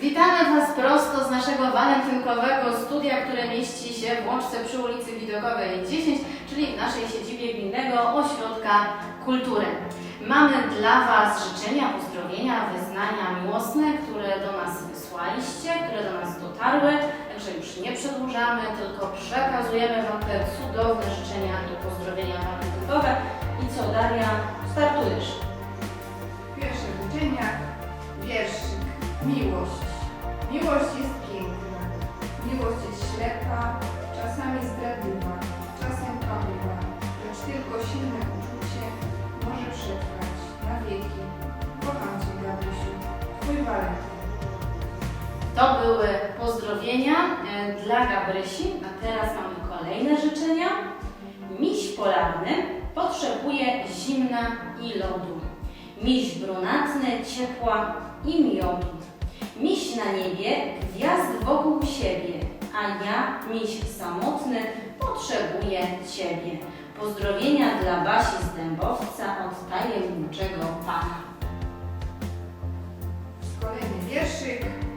Witamy Was prosto z naszego walentynkowego studia, które mieści się w Łączce przy ulicy Widokowej 10, czyli w naszej siedzibie Gminnego Ośrodka Kultury. Mamy dla Was życzenia, pozdrowienia, wyznania miłosne, które do nas wysłaliście, które do nas dotarły, także już nie przedłużamy, tylko przekazujemy Wam te cudowne życzenia i pozdrowienia walentynkowe. I co, Daria, startujesz? Pierwsze życzenia, wierszyk, miłość. Miłość jest piękna, miłość jest ślepa, czasami zdradliwa, czasem pamięta, lecz tylko silne uczucie może przetrwać na wieki. Kocham Cię, Gabrysiu, Twój walentyn. To były pozdrowienia e, dla Gabrysi, a teraz mamy kolejne życzenia. Miś polarny potrzebuje zimna i lodu. Miś brunatny ciepła i miodu. Miś na niebie gwiazd wokół siebie, a ja, miś samotny, potrzebuję Ciebie. Pozdrowienia dla Basi z Dębowca od tajemniczego Pana. Kolejny wierszyk.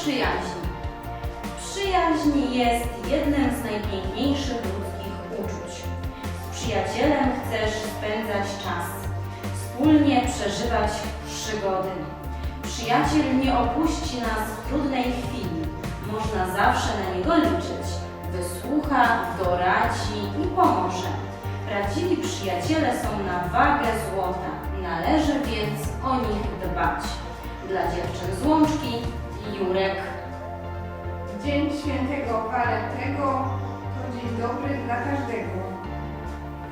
Przyjaźni. Przyjaźń jest jednym z najpiękniejszych ludzkich uczuć. Z przyjacielem chcesz spędzać czas, wspólnie przeżywać przygody. Przyjaciel nie opuści nas w trudnej chwili. Można zawsze na niego liczyć. Wysłucha, doradzi i pomoże. Prawdziwi przyjaciele są na wagę złota. Należy więc o nich dbać. Dla dziewczyn z Łączki, Jurek. Dzień świętego Walentego to dzień dobry dla każdego.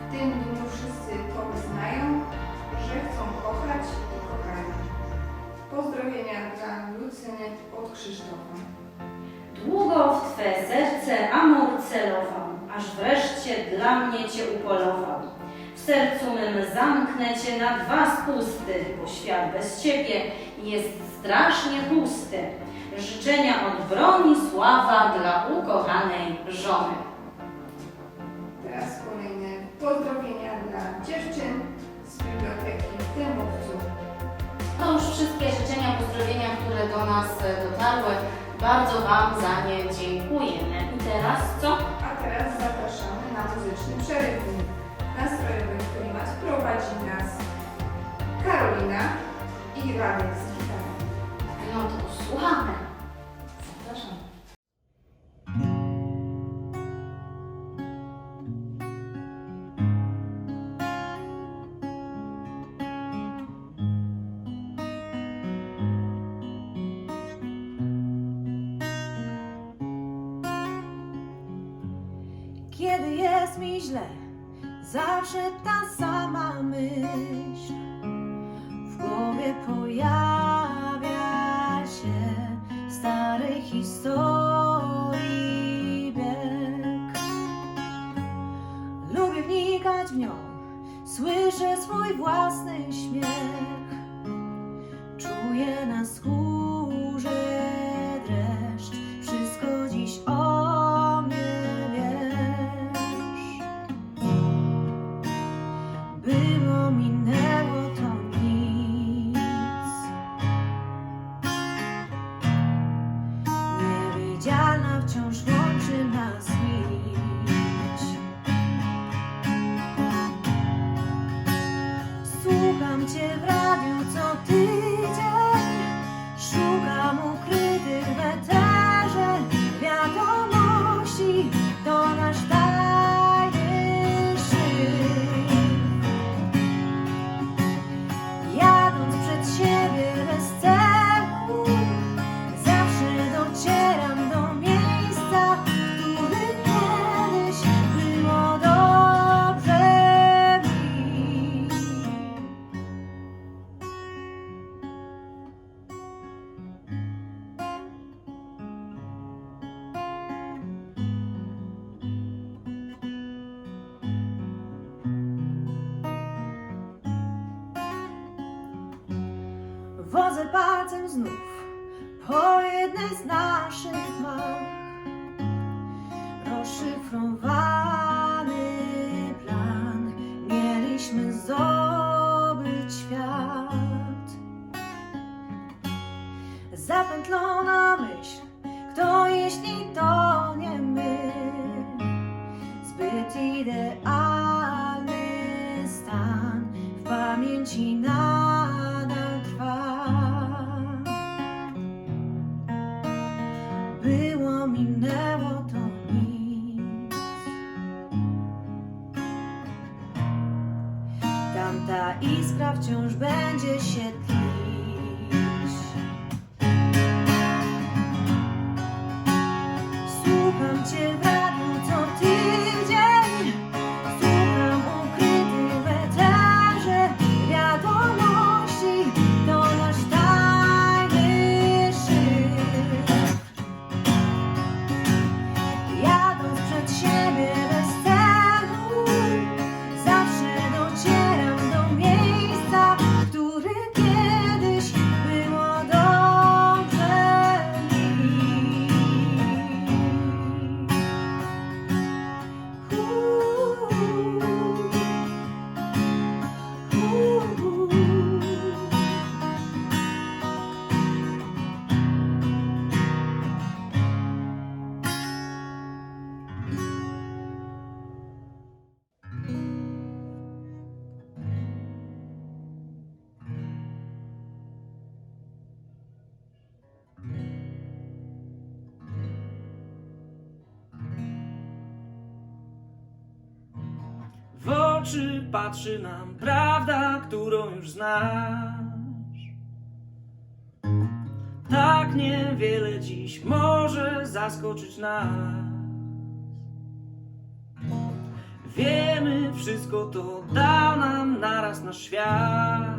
W tym dniu wszyscy to wyznają, że chcą kochać i kochają. Pozdrowienia dla Lucyny od Krzysztofa. Długo w Twe serce amor celował, aż wreszcie dla mnie Cię upolował. W sercu mym zamknę Cię na dwa spusty, bo świat bez Ciebie jest strasznie pusty. Życzenia od broni sława dla ukochanej żony. Teraz kolejne pozdrowienia dla dziewczyn z biblioteki Dymowców. To już wszystkie życzenia, pozdrowienia, które do nas e, dotarły. Bardzo Wam za nie dziękujemy. I teraz co? A teraz zapraszamy na muzyczny przerywnik nastrojowy klimat. Prowadzi nas Karolina i Radek z gitarą. No to słuchamy. Zapraszam. Kiedy jest mi źle, zawsze ta sama myśl w głowie pojawia się starej historii bieg. Lubię wnikać w nią, słyszę swój własny śmiech, czuję na skórze chanter. Rozszyfrowany plan. Mieliśmy zdobyć świat. Zapętlona myśl, kto jeśli to nie my? Zbyt idealny stan w pamięci nadal trwa. Było, minęło wciąż będzie się tlić. Oczy patrzy nam prawda, którą już znasz. Tak niewiele dziś może zaskoczyć nas. Wiemy, wszystko to dał nam naraz nasz świat.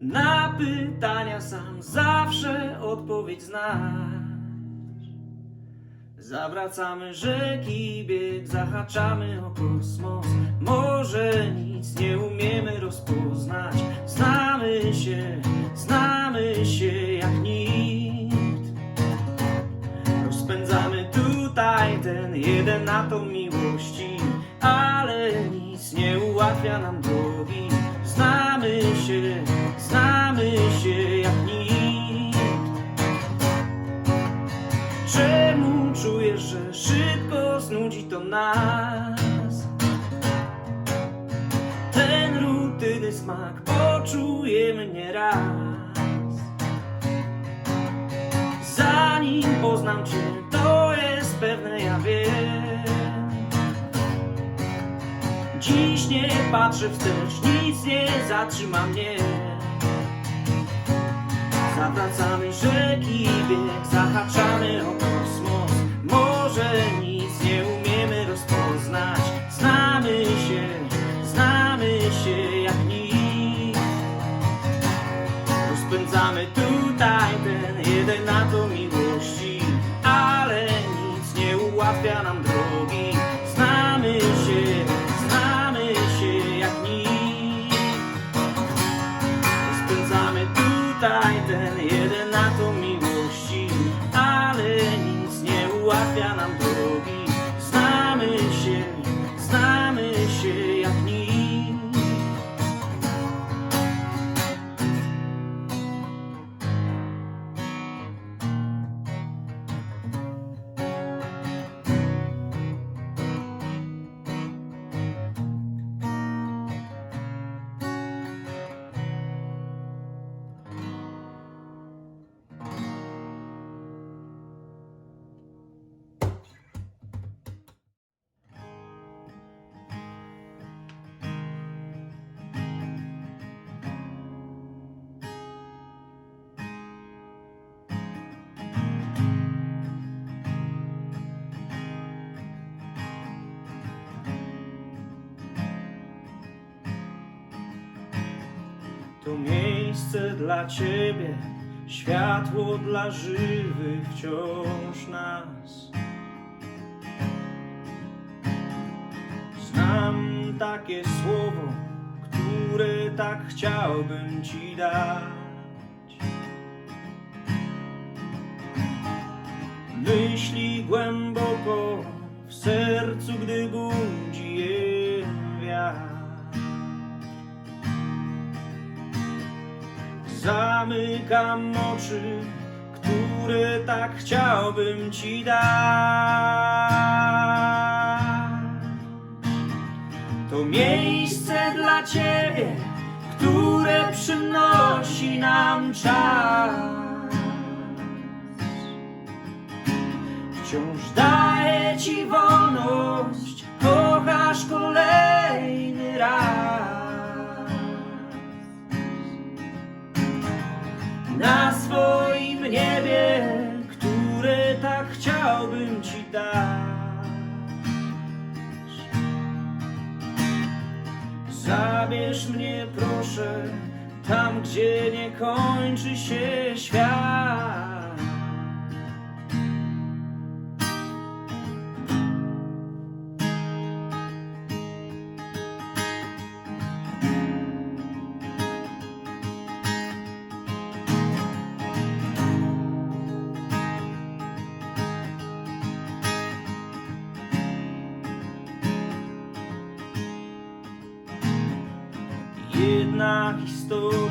Na pytania sam zawsze odpowiedź znasz. Zawracamy rzeki bieg, zahaczamy o kosmos. Może nic nie umiemy rozpoznać. Znamy się, znamy się jak nikt. Rozpędzamy tutaj ten jeden atom miłości, ale nic nie ułatwia nam drogi. Znamy się, nas? Ten rutyny smak poczujemy nieraz. Zanim poznam cię, to jest pewne, ja wiem. Dziś nie patrzę wstecz, nic nie zatrzyma mnie. Zawracamy rzeki bieg, zahaczamy o kosmos. Może nic nie umiemy tutaj ten jeden To miejsce dla Ciebie, światło dla żywych wciąż nas. Znam takie słowo, które tak chciałbym ci dać. Myśli głęboko w sercu, gdy budzi je wiatr. Zamykam oczy, które tak chciałbym ci dać. To miejsce dla ciebie, które przynosi nam czas. Wciąż daje ci wolność, kochasz kolejny raz. Dać. Zabierz mnie proszę tam, gdzie nie kończy się świat. Jedna historia,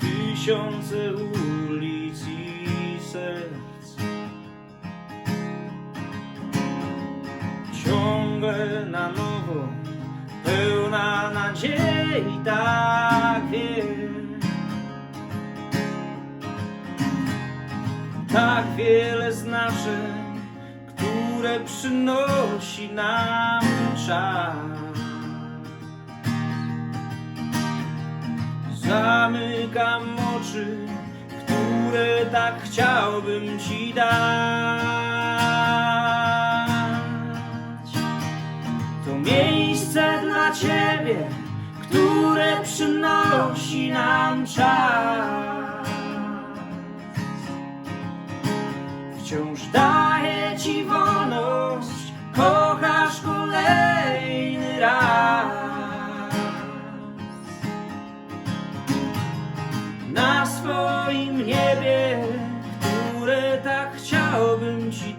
tysiące ulic i serc. Ciągle na nowo, pełna nadziei, tak wiem. Tak wiele znaczeń, które przynosi nam czas. Zamykam oczy, które tak chciałbym ci dać. To miejsce dla ciebie, które przynosi nam czas. Wciąż daje ci wolność, kochasz kolejny raz. Ci.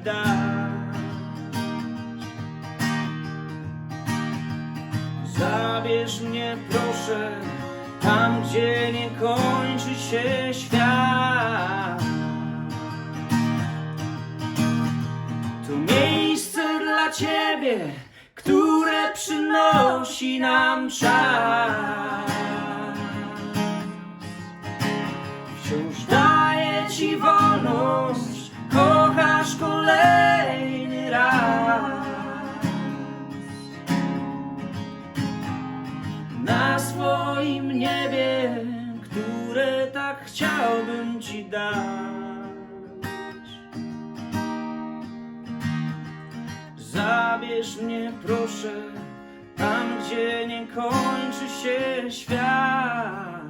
Zabierz mnie proszę tam, gdzie nie kończy się świat. To miejsce dla ciebie, które przynosi nam czas. Chciałbym ci dać. Zabierz mnie proszę tam, gdzie nie kończy się świat.